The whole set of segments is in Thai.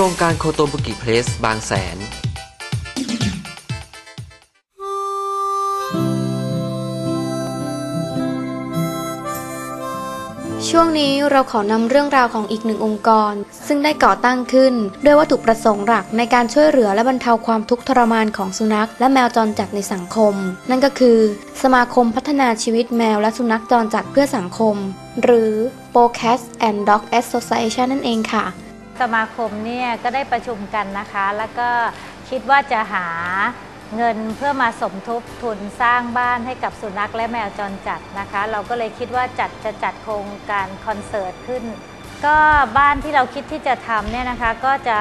ครงการโคโตบุกิเพลสบางแสน ช่วงนี้เราขอนำเรื่องราวของอีกหนึ่งองค์กร ซึ่งได้ก่อตั้งขึ้น ด้วยวัตถุประสงค์หลักในการช่วยเหลือและบรรเทาความทุกข์ทรมานของสุนัข และแมวจรจัดในสังคม นั่นก็คือ สมาคมพัฒนาชีวิตแมวและสุนัขจรจัดเพื่อสังคม หรือ p o c a t and Dog Association นั่นเองค่ะ สมาคมเนี่ยก็ได้ประชุมกันนะคะ แล้วก็คิดว่าจะหาเงินเพื่อมาสมทบทุนสร้างบ้านให้กับสุนัขและแมวจรจัดนะคะ เราก็เลยคิดว่าจัดจะจัดโครงการคอนเสิร์ตขึ้น ก็บ้านที่เราคิดที่จะทำเนี่ยนะคะ ก็จะ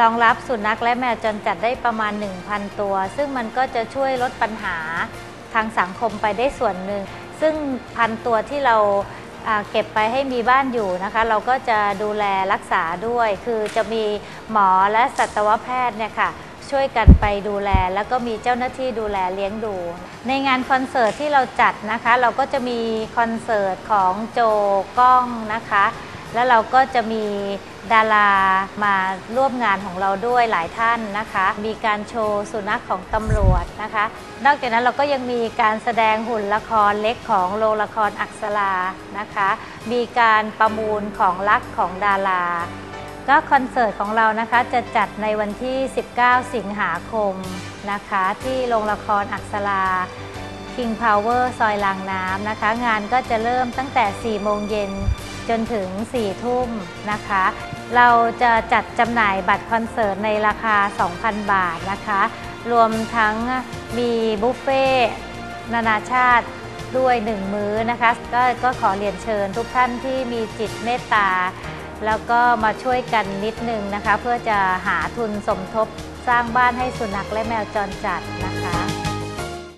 รองรับสุนัขและแมวจรจัดได้ประมาณ 1,000 ตัว ซึ่งมันก็จะช่วยลดปัญหาทางสังคมไปได้ส่วนหนึ่ง ซึ่งพันตัวที่เราอ่า เก็บไปให้มีบ้านอยู่นะคะ เราก็จะดูแลรักษาด้วย คือจะมีหมอและสัตวแพทย์เนี่ยค่ะช่วยกันไปดูแล แล้วก็มีเจ้าหน้าที่ดูแลเลี้ยงดู ในงานคอนเสิร์ตที่เราจัดนะคะ เราก็จะมีคอนเสิร์ตของโจก้องนะคะ แล้วเราก็จะมีดารามาร่วมงานของเราด้วยหลายท่านนะคะ มีการโชว์สุนัขของตำรวจนะคะ นอกจากนั้นเราก็ยังมีการแสดงหุ่นละครเล็กของโรงละครอักษรานะคะ มีการประมูลของรักของดาราก็คอนเสิร์ตของเรานะคะจะจัดในวันที่ 19 สิงหาคมนะคะ ที่โรงละครอักษรา King Power ซอยลางน้ำนะคะ งานก็จะเริ่มตั้งแต่ 4 โมงเย็น จนถึง 4 ทุ่มนะคะ เราจะจัดจำหน่ายบัตรคอนเสิร์ตในราคา 2,000 บาทนะคะ รวมทั้งมีบุฟเฟ่ต์นานาชาติด้วยหนึ่งมื้อนะคะกก็ขอเรียนเชิญทุกท่านที่มีจิตเมตตา แล้วก็มาช่วยกันนิดนึงนะคะ เพื่อจะหาทุนสมทบสร้างบ้านให้สุนัขและแมวจรจัดนะคะ